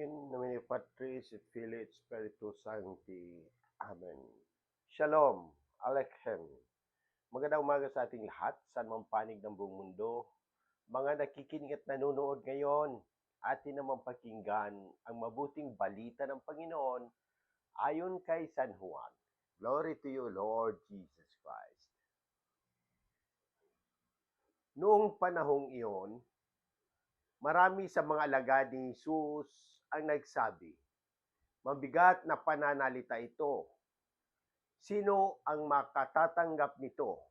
In nomine Patris et Filii Spiritus Sancti. Amen. Shalom. Aleichem. Magandang umaga sa ating lahat, saan mang panig ng buong mundo. Mga nakikinig at nanonood ngayon, atin naman pakinggan ang mabuting balita ng Panginoon ayon kay San Juan. Glory to you, Lord Jesus Christ. Noong panahong iyon, marami sa mga alagad ni Jesus ang nagsabi, Mabigat na pananalita ito. Sino ang makatatanggap nito?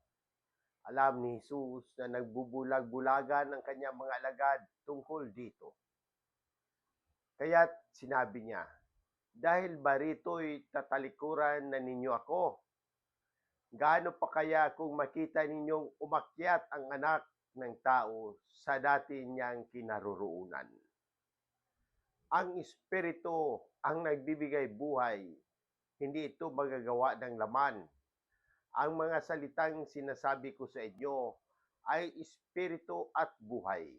Alam ni Jesus na nagbubulag-bulagan ng kanyang mga alagad tungkol dito. Kaya't sinabi niya, dahil ba rito'y tatalikuran na ninyo ako? Gaano pa kaya kung makita ninyong umakyat ang anak ng tao sa dati niyang kinaroroonan? Ang Espiritu ang nagbibigay buhay, hindi ito magagawa ng laman. Ang mga salitang sinasabi ko sa inyo ay Espiritu at buhay.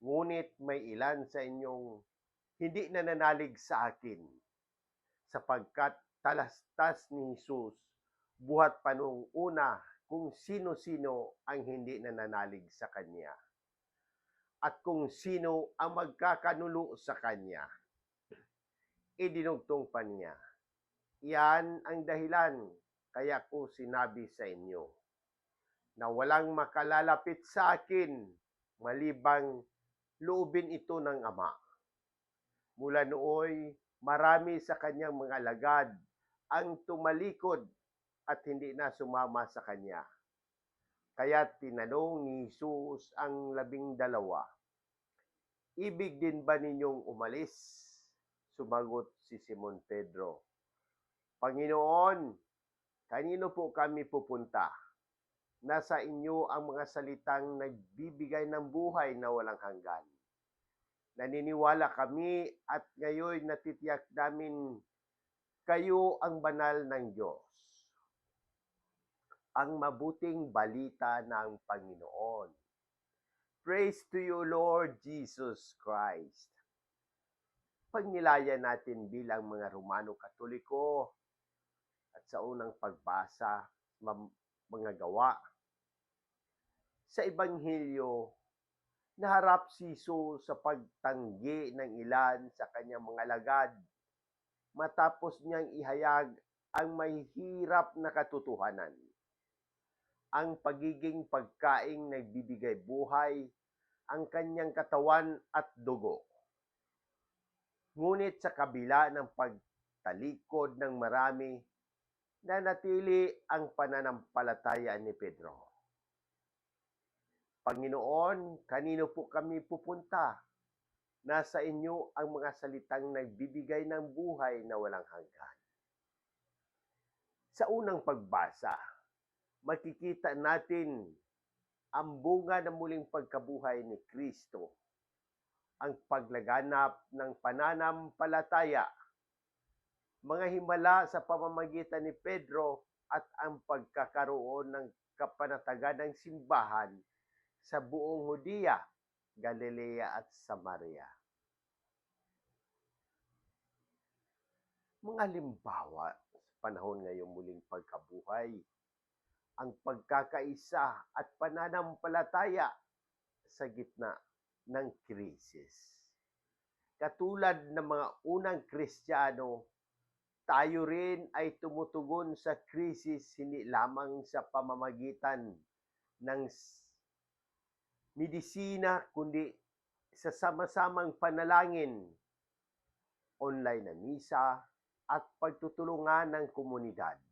Ngunit may ilan sa inyong hindi nananalig sa akin sapagkat talastas ni Jesus buhat pa una kung sino-sino ang hindi nananalig sa Kanya at kung sino ang magkakanulo sa Kanya. Idinugtong pa niya. Iyan ang dahilan kaya ko sinabi sa inyo na walang makalalapit sa akin malibang loobin ito ng Ama. Mula nooy, marami sa kanyang mga alagad ang tumalikod at hindi na sumama sa kanya. Kaya tinanong ni Jesus ang labing dalawa, Ibig din ba ninyong umalis? Sumagot si Simon Pedro, Panginoon, kanino po kami pupunta? Nasa inyo ang mga salitang nagbibigay ng buhay na walang hanggan. Naniniwala kami at ngayon natitiyak namin kayo ang banal ng Diyos. Ang mabuting balita ng Panginoon. Praise to you, Lord Jesus Christ. Pagnilaya natin bilang mga Romano Katoliko at sa unang pagbasa, mga gawa. Sa Ebanghelyo, naharap si Jesus sa pagtanggi ng ilan sa kanyang mga lagad matapos niyang ihayag ang may hirap na katotohanan. Ang pagiging pagkaing nagbibigay buhay, ang kanyang katawan at dugo. Ngunit sa kabila ng pagtalikod ng marami, nanatili ang pananampalataya ni Pedro. Panginoon, kanino po kami pupunta? Nasa inyo ang mga salitang nagbibigay ng buhay na walang hanggan. Sa unang pagbasa, makikita natin ang bunga ng muling pagkabuhay ni Kristo, ang paglaganap ng pananampalataya, mga himala sa pamamagitan ni Pedro at ang pagkakaroon ng kapanatagan ng simbahan sa buong Hudiya, Galilea at Samaria. Mga halimbawa sa panahon ngayong muling pagkabuhay, ang pagkakaisa at pananampalataya sa gitna ng krisis. Katulad ng mga unang Kristiyano, tayo rin ay tumutugon sa krisis hindi lamang sa pamamagitan ng medisina, kundi sa sama-samang panalangin, online na misa, at pagtutulungan ng komunidad.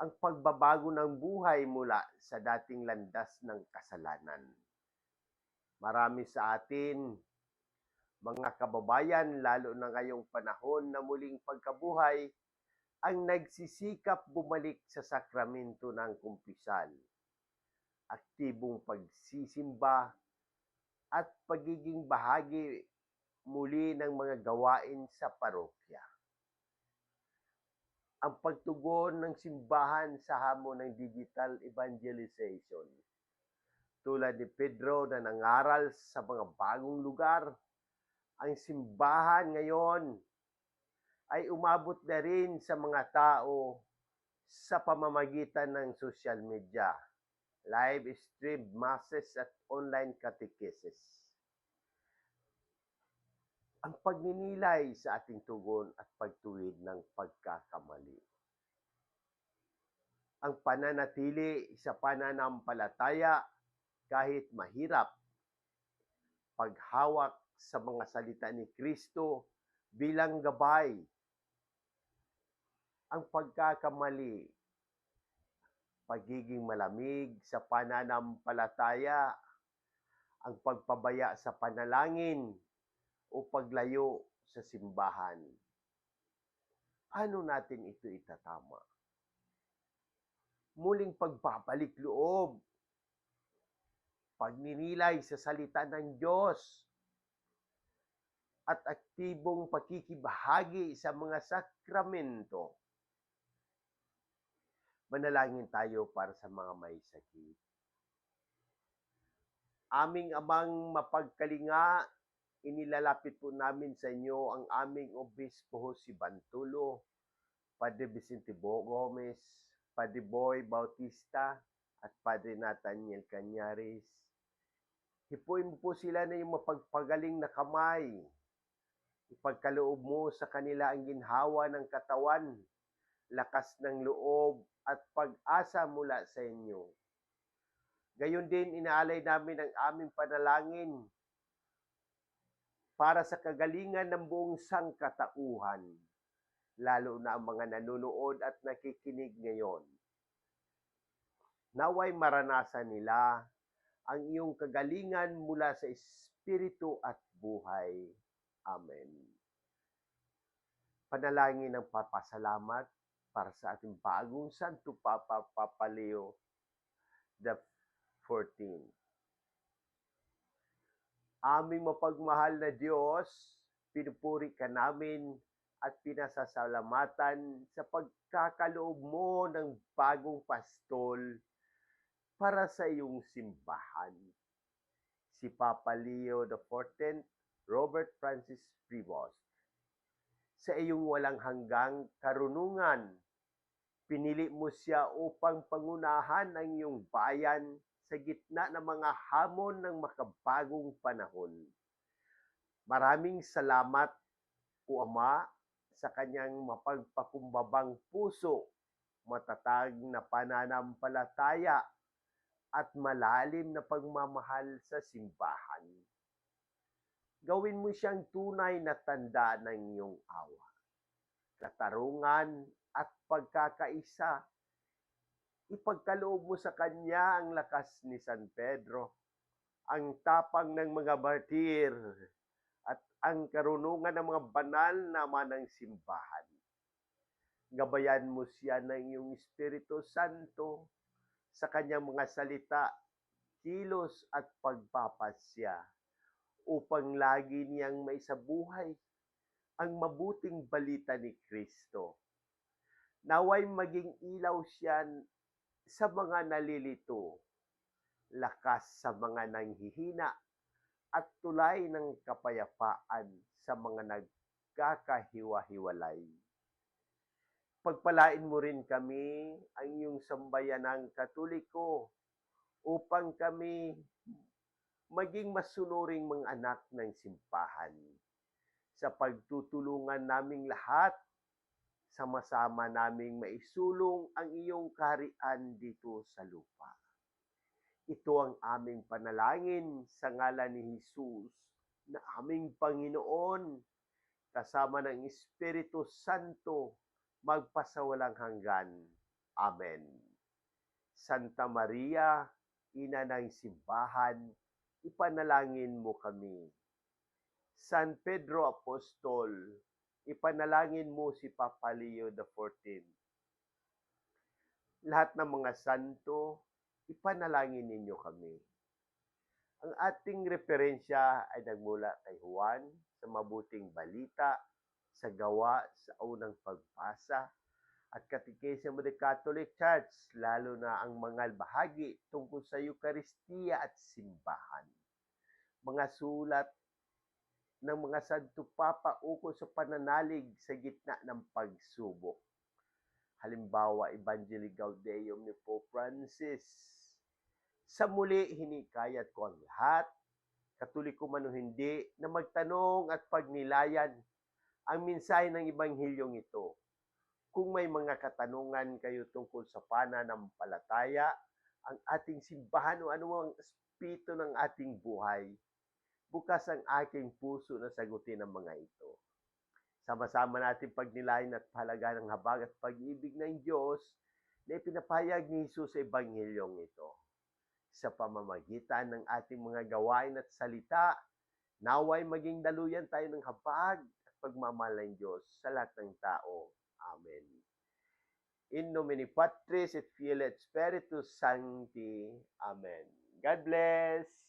Ang pagbabago ng buhay mula sa dating landas ng kasalanan. Marami sa atin, mga kababayan, lalo na ngayong panahon na muling pagkabuhay, ang nagsisikap bumalik sa sakramento ng kumpisal aktibong pagsisimba at pagiging bahagi muli ng mga gawain sa parokya. Ang pagtugon ng simbahan sa hamon ng digital evangelization tulad ni Pedro na nangaral sa mga bagong lugar Ang simbahan ngayon ay umabot na rin sa mga tao sa pamamagitan ng social media, live stream masses at online catechesis. Ang pagninilay sa ating tugon at pagtuwid ng pagkakamali. Ang pananatili sa pananampalataya kahit mahirap. Paghawak sa mga salita ni Kristo bilang gabay ang pagkakamali, pagiging malamig sa pananampalataya, ang pagpabaya sa panalangin o paglayo sa simbahan. Paano natin ito itatama? Muling pagbabalik loob, pagninilay sa salita ng Diyos, at aktibong pakikibahagi sa mga sakramento Manalangin tayo para sa mga may sakit. Aming amang mapagkalinga, inilalapit po namin sa inyo ang aming obispo si Bantulo, Padre Vicente Bo Gomez, Padre Boy Bautista, at Padre Nathaniel Canyares. Hipuin mo po sila na yung mapagpagaling na kamay. Ipagkaloob mo sa kanila ang ginhawa ng katawan, lakas ng loob, at pag-asa mula sa inyo. Gayon din inaalay namin ang aming panalangin para sa kagalingan ng buong sangkatauhan, lalo na ang mga nanonood at nakikinig ngayon. Naway maranasan nila ang iyong kagalingan mula sa Espiritu at buhay. Amen. Panalangin ng papasalamat para sa ating bagong Santo Papa Papa Leo the 14. Aming mapagmahal na Diyos, pinupuri ka namin at pinasasalamatan sa pagkakaloob mo ng bagong pastol para sa iyong simbahan. Si Papa Leo 14th, Robert Francis Prevost sa iyong walang hanggang karunungan. Pinili mo siya upang pangunahan ang iyong bayan sa gitna ng mga hamon ng makabagong panahon. Maraming salamat, O Ama, sa kanyang mapagpakumbabang puso, matatag na pananampalataya at malalim na pagmamahal sa simbahan gawin mo siyang tunay na tanda ng iyong awa. Katarungan at pagkakaisa. Ipagkaloob mo sa kanya ang lakas ni San Pedro, ang tapang ng mga martir, at ang karunungan ng mga banal na ng simbahan. Gabayan mo siya ng iyong Espiritu Santo sa kanyang mga salita, kilos at pagpapasya upang lagi niyang maisabuhay ang mabuting balita ni Kristo. Naway maging ilaw siya sa mga nalilito, lakas sa mga nanghihina, at tulay ng kapayapaan sa mga nagkakahiwa-hiwalay. Pagpalain mo rin kami ang iyong sambayanang katoliko upang kami maging masunuring mga anak ng simbahan. Sa pagtutulungan naming lahat, sama-sama naming maisulong ang iyong kaharian dito sa lupa. Ito ang aming panalangin sa ngalan ni Jesus na aming Panginoon kasama ng Espiritu Santo magpasawalang hanggan. Amen. Santa Maria, Ina ng Simbahan, ipanalangin mo kami. San Pedro Apostol, ipanalangin mo si Papa Leo XIV. Lahat ng mga santo, ipanalangin ninyo kami. Ang ating referensya ay nagmula kay Juan sa mabuting balita, sa gawa, sa unang pagbasa, at Catechism of the Catholic Church, lalo na ang mga bahagi tungkol sa Eukaristiya at simbahan. Mga sulat ng mga Santo Papa ukol sa pananalig sa gitna ng pagsubok. Halimbawa, Evangelii Gaudium ni Pope Francis. Sa muli, hinikayat ko ang lahat, katoliko man o hindi, na magtanong at pagnilayan ang mensahe ng Ebanghilyong ito. Kung may mga katanungan kayo tungkol sa pananampalataya, ang ating simbahan o anumang espiritu ng ating buhay, bukas ang aking puso na sagutin ang mga ito. Sama-sama natin pagnilayan at pahalaga ng habag at pag-ibig ng Diyos na ipinapayag ni Jesus sa Ebanghilyong ito. Sa pamamagitan ng ating mga gawain at salita, naway maging daluyan tayo ng habag at pagmamahal ng Diyos sa lahat ng tao. Amen. In nomine Patris et Filii et Spiritus Sancti. Amen. God bless.